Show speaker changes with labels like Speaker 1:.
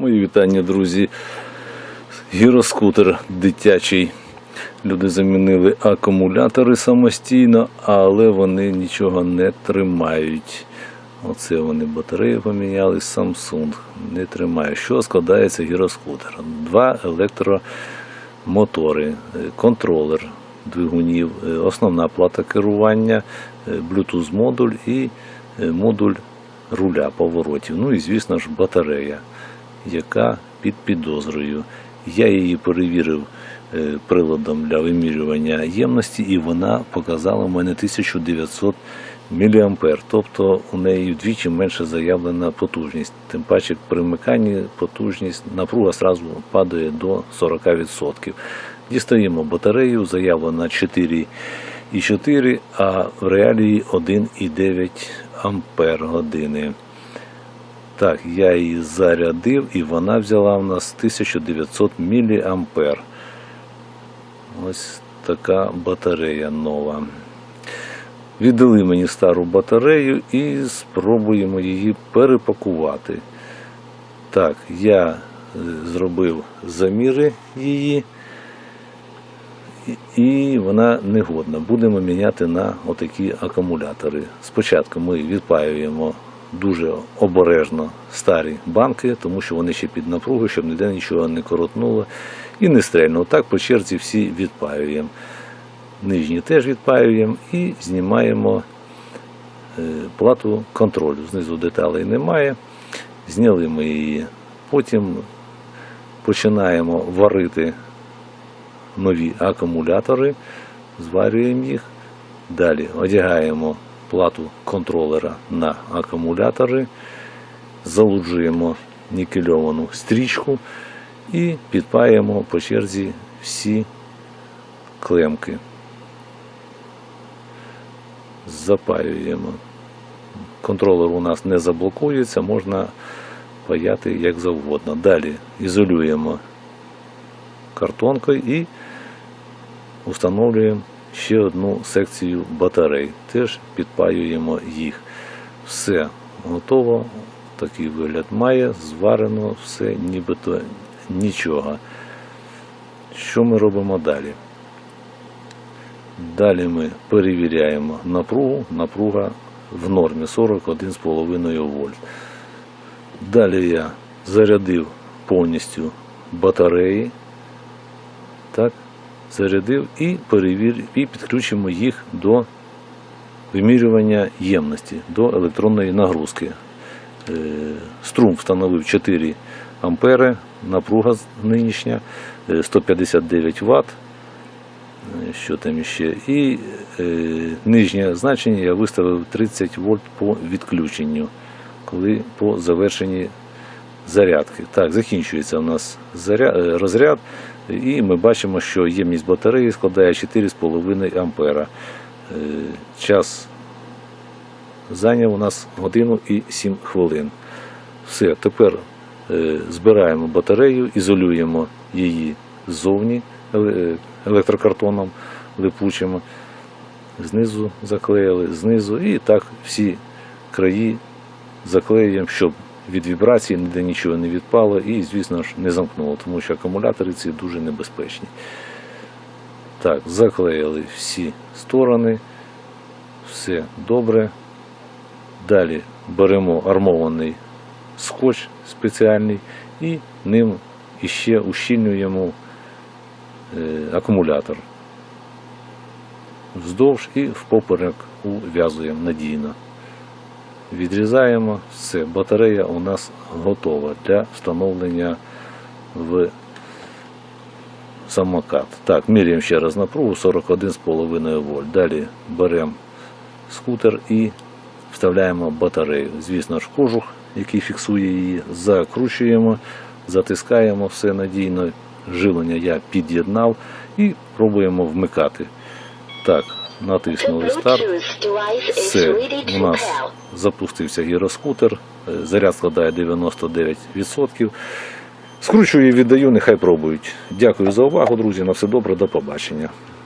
Speaker 1: Мої вітання, друзі. Гіроскутер дитячий. Люди замінили акумулятори самостійно, але вони нічого не тримають. Оце вони батареї поміняли Samsung. Не тримає. Що складається гіроскутер? Два електромотори, е, контролер двигунів, е, основна плата керування, е, Bluetooth модуль і модуль руля поворотів. Ну і звісно ж батарея, яка під підозрою. Я її перевірив е, приладом для вимірювання ємності, і вона показала в мене 1900 мА. Тобто у неї вдвічі менше заявлена потужність. Тим паче при вмиканні потужність напруга зразу падає до 40%. Дістаємо батарею, заявлена 4,4, а в реалії 1,9 ампер години. Так, я її зарядив і вона взяла в нас 1900 мА. Ось така батарея нова. Віддали мені стару батарею і спробуємо її перепакувати. Так, я е, зробив заміри її, і- вона негодна. Будемо міняти на отакі акумулятори. Спочатку ми відпаюємо дуже обережно старі банки, тому що вони ще під напругою, щоб ніде нічого не коротнуло і не стрельнуло. Так по черзі всі відпаюємо. Нижні теж відпаюємо і знімаємо е, плату контролю. Знизу деталей немає. Зняли ми її. Потім починаємо варити нові акумулятори, зварюємо їх. Далі одягаємо плату контролера на акумулятори, залуджуємо нікельовану стрічку і підпаємо по черзі всі клемки. Запаюємо. Контролер у нас не заблокується, можна паяти як завгодно. Далі ізолюємо картонкою і встановлюємо ще одну секцію батарей. Теж підпаюємо їх. Все готово. Такий вигляд має, зварено все, нібито нічого. Що ми робимо далі? Далі ми перевіряємо напругу. Напруга в нормі 41,5 вольт. Далі я зарядив повністю батареї. Зарядив і перевір, і підключимо їх до вимірювання ємності, до електронної нагрузки. Е, Струм встановив 4 ампери, напруга нинішня, е, 159 Вт. Е, Що там ще? І е, нижнє значення я виставив 30 вольт по відключенню, коли по завершенні зарядки. Так, закінчується у нас заряд, е, розряд, і ми бачимо, що ємність батареї складає 4,5 ампера. Е, Час зайняв у нас годину і 7 хвилин. Все, тепер е, збираємо батарею, ізолюємо її ззовні електрокартоном липучим. Знизу заклеїли, знизу і так всі краї заклеюємо, щоб від вібрації ніде нічого не відпало і, звісно ж, не замкнуло, тому що акумулятори ці дуже небезпечні. Так, заклеїли всі сторони, все добре. Далі беремо армований скотч спеціальний і ним іще ущільнюємо е, акумулятор. Вздовж і впоперек ув'язуємо надійно. Відрізаємо все. Батарея у нас готова для встановлення в самокат. Так, міряємо ще раз напругу 41,5 вольт. Далі беремо скутер і вставляємо батарею. Звісно ж, кожух, який фіксує її, закручуємо, затискаємо все надійно. Живлення я під'єднав і пробуємо вмикати. Так, натиснули старт. Все, у нас запустився гіроскутер, заряд складає 99%. Скручую і віддаю, нехай пробують. Дякую за увагу, друзі. На все добре, до побачення.